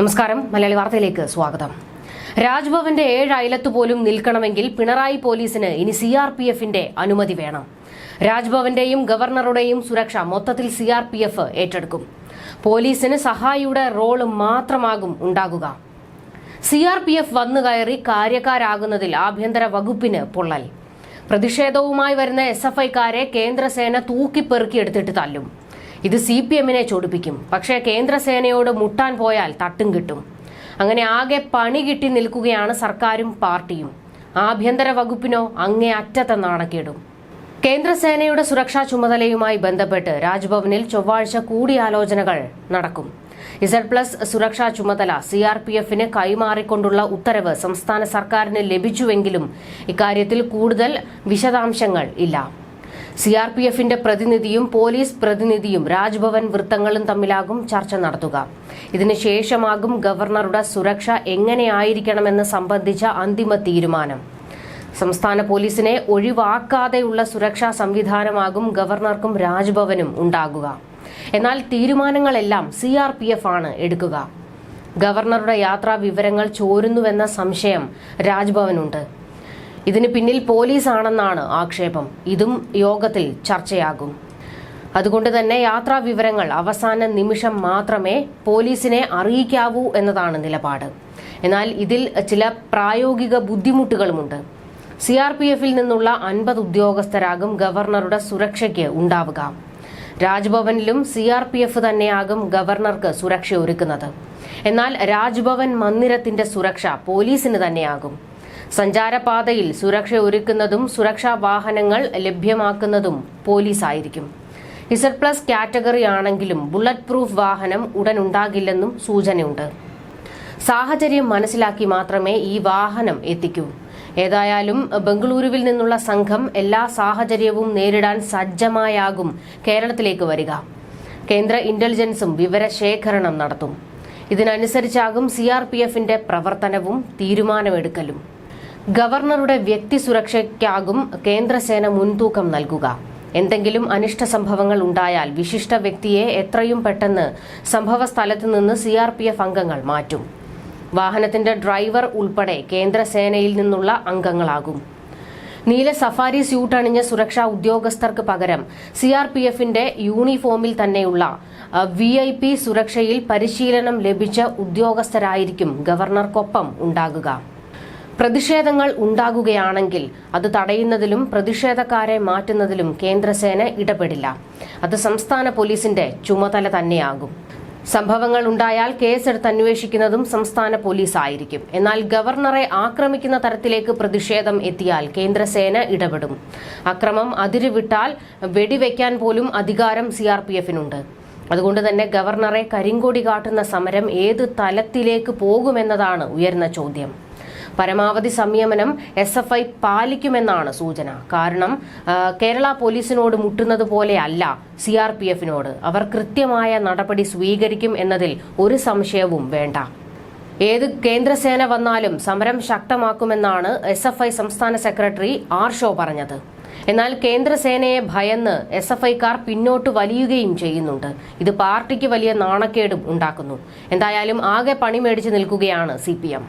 നമസ്കാരം. മലയാളി വാർത്തയിലേക്ക് സ്വാഗതം. രാജ്ഭവന്റെ ഏഴ് അയലത്ത് പോലും നിൽക്കണമെങ്കിൽ പിണറായി പോലീസിന് ഇനി സി ആർ പി എഫിന്റെ അനുമതി വേണം. രാജ്ഭവന്റെയും ഗവർണറുടെയും സുരക്ഷ മൊത്തത്തിൽ സി ആർ പി എഫ് ഏറ്റെടുക്കും. പോലീസിന് സഹായിയുടെ റോൾ മാത്രമാകും ഉണ്ടാകുക. സി ആർ പി എഫ് വന്നു കയറി കാര്യക്കാരാകുന്നതിൽ ആഭ്യന്തര വകുപ്പിന് പൊള്ളൽ. പ്രതിഷേധവുമായി വരുന്ന എസ് എഫ് ഐക്കാരെ കേന്ദ്രസേന തൂക്കിപ്പെറുക്കിയെടുത്തിട്ട് തല്ലും. ഇത് സി പി എമ്മിനെ ചൊടിപ്പിക്കും. പക്ഷേ കേന്ദ്രസേനയോട് മുട്ടാൻ പോയാൽ തട്ടും കിട്ടും. അങ്ങനെ ആകെ പണി കിട്ടി നിൽക്കുകയാണ് സർക്കാരും പാർട്ടിയും. ആഭ്യന്തര വകുപ്പിനോ അങ്ങേ അറ്റത്തെ നാണക്കേടും. കേന്ദ്രസേനയുടെ സുരക്ഷാ ചുമതലയുമായി ബന്ധപ്പെട്ട് രാജ്ഭവനിൽ ചൊവ്വാഴ്ച കൂടിയാലോചനകൾ നടക്കും. ഇസഡ് പ്ലസ് സുരക്ഷാ ചുമതല സി ആർ പി എഫിന് കൈമാറിക്കൊണ്ടുള്ള ഉത്തരവ് സംസ്ഥാന സർക്കാരിന് ലഭിച്ചുവെങ്കിലും ഇക്കാര്യത്തിൽ കൂടുതൽ വിശദാംശങ്ങൾ ഇല്ല. സി ആർ പി എഫിന്റെ പ്രതിനിധിയും പോലീസ് പ്രതിനിധിയും രാജ്ഭവൻ വൃത്തങ്ങളും തമ്മിലാകും ചർച്ച നടത്തുക. ഇതിനുശേഷമാകും ഗവർണറുടെ സുരക്ഷ എങ്ങനെയായിരിക്കണമെന്ന് സംബന്ധിച്ച അന്തിമ തീരുമാനം. സംസ്ഥാന പോലീസിനെ ഒഴിവാക്കാതെയുള്ള സുരക്ഷാ സംവിധാനമാകും ഗവർണർക്കും രാജ്ഭവനും ഉണ്ടാകുക. എന്നാൽ തീരുമാനങ്ങളെല്ലാം സി ആർ പി എഫ് ആണ് എടുക്കുക. ഗവർണറുടെ യാത്രാ വിവരങ്ങൾ ചോരുന്നുവെന്ന സംശയം രാജ്ഭവനുണ്ട്. ഇതിന് പിന്നിൽ പോലീസാണെന്നാണ് ആക്ഷേപം. ഇതും യോഗത്തിൽ ചർച്ചയാകും. അതുകൊണ്ട് തന്നെ യാത്രാ വിവരങ്ങൾ അവസാന നിമിഷം മാത്രമേ പോലീസിനെ അറിയിക്കാവൂ എന്നതാണ് നിലപാട്. എന്നാൽ ഇതിൽ ചില പ്രായോഗിക ബുദ്ധിമുട്ടുകളുമുണ്ട്. സി ആർ പി എഫിൽ നിന്നുള്ള അൻപത് ഉദ്യോഗസ്ഥരാകും ഗവർണറുടെ സുരക്ഷയ്ക്ക് ഉണ്ടാവുക. രാജ്ഭവനിലും സി ആർ പി എഫ് തന്നെയാകും ഗവർണർക്ക് സുരക്ഷ ഒരുക്കുന്നത് എന്നാൽ രാജ്ഭവൻ മന്ദിരത്തിന്റെ സുരക്ഷ പോലീസിന് തന്നെയാകും. സഞ്ചാരപാതയിൽ സുരക്ഷ ഒരുക്കുന്നതും സുരക്ഷാ വാഹനങ്ങൾ ലഭ്യമാക്കുന്നതും പോലീസായിരിക്കും. ഇസഡ് പ്ലസ് കാറ്റഗറി ആണെങ്കിലും ബുള്ളറ്റ് പ്രൂഫ് വാഹനം ഉടൻ ഉണ്ടാകില്ലെന്നും സൂചനയുണ്ട്. സാഹചര്യം മനസ്സിലാക്കി മാത്രമേ ഈ വാഹനം എത്തിക്കൂ. ഏതായാലും ബംഗളൂരുവിൽ നിന്നുള്ള സംഘം എല്ലാ സാഹചര്യവും നേരിടാൻ സജ്ജമായാകും കേരളത്തിലേക്ക് വരിക. കേന്ദ്ര ഇന്റലിജൻസും വിവരശേഖരണം നടത്തും. ഇതിനനുസരിച്ചാകും സി ആർ പി എഫിന്റെ പ്രവർത്തനവും തീരുമാനമെടുക്കലും. ഗവർണറുടെ വ്യക്തി സുരക്ഷയ്ക്കാകും കേന്ദ്രസേന മുൻതൂക്കം നൽകുക. എന്തെങ്കിലും അനിഷ്ട സംഭവങ്ങൾ ഉണ്ടായാൽ വിശിഷ്ട വ്യക്തിയെ എത്രയും പെട്ടെന്ന് സംഭവ സ്ഥലത്ത് നിന്ന് സി ആർ പി എഫ് അംഗങ്ങൾ മാറ്റും. വാഹനത്തിന്റെ ഡ്രൈവർ ഉൾപ്പെടെ കേന്ദ്രസേനയിൽ നിന്നുള്ള അംഗങ്ങളാകും. നീല സഫാരി സ്യൂട്ട് അണിഞ്ഞ സുരക്ഷാ ഉദ്യോഗസ്ഥർക്ക് പകരം സി ആർ പി എഫിന്റെ യൂണിഫോമിൽ തന്നെയുള്ള വി ഐ പി സുരക്ഷയിൽ പരിശീലനം ലഭിച്ച ഉദ്യോഗസ്ഥരായിരിക്കും ഗവർണർക്കൊപ്പം ഉണ്ടാകുക. പ്രതിഷേധങ്ങൾ ഉണ്ടാകുകയാണെങ്കിൽ അത് തടയുന്നതിലും പ്രതിഷേധക്കാരെ മാറ്റുന്നതിലും കേന്ദ്രസേന ഇടപെടില്ല. അത് സംസ്ഥാന പോലീസിന്റെ ചുമതല തന്നെയാകും. സംഭവങ്ങൾ ഉണ്ടായാൽ കേസെടുത്ത് അന്വേഷിക്കുന്നതും സംസ്ഥാന പോലീസ് ആയിരിക്കും എന്നാൽ ഗവർണറെ ആക്രമിക്കുന്ന തരത്തിലേക്ക് പ്രതിഷേധം എത്തിയാൽ കേന്ദ്രസേന ഇടപെടും. അക്രമം അതിരുവിട്ടാൽ വെടിവെക്കാൻ പോലും അധികാരം സിആർപിഎഫിനുണ്ട് അതുകൊണ്ട് തന്നെ ഗവർണറെ കരിങ്കൊടി കാട്ടുന്ന സമരം ഏത് തലത്തിലേക്ക് പോകുമെന്നതാണ് ഉയർന്ന ചോദ്യം. പരമാവധി സംയമനം എസ് എഫ് ഐ പാലിക്കുമെന്നാണ് സൂചന. കാരണം കേരള പോലീസിനോട് മുട്ടുന്നത് പോലെയല്ല സി ആർ പി എഫിനോട്. അവർ കൃത്യമായ നടപടി സ്വീകരിക്കും എന്നതിൽ ഒരു സംശയവും വേണ്ട. ഏത് കേന്ദ്രസേന വന്നാലും സമരം ശക്തമാക്കുമെന്നാണ് എസ് എഫ് ഐ സംസ്ഥാന സെക്രട്ടറി ആർ ഷോ പറഞ്ഞത്. എന്നാൽ കേന്ദ്രസേനയെ ഭയന്ന് എസ് എഫ് ഐക്കാർ പിന്നോട്ട് വലിയുകയും ചെയ്യുന്നുണ്ട്. ഇത് പാർട്ടിക്ക് വലിയ നാണക്കേടും ഉണ്ടാക്കുന്നു. എന്തായാലും ആകെ പണി മേടിച്ചു നിൽക്കുകയാണ് സി പി എം.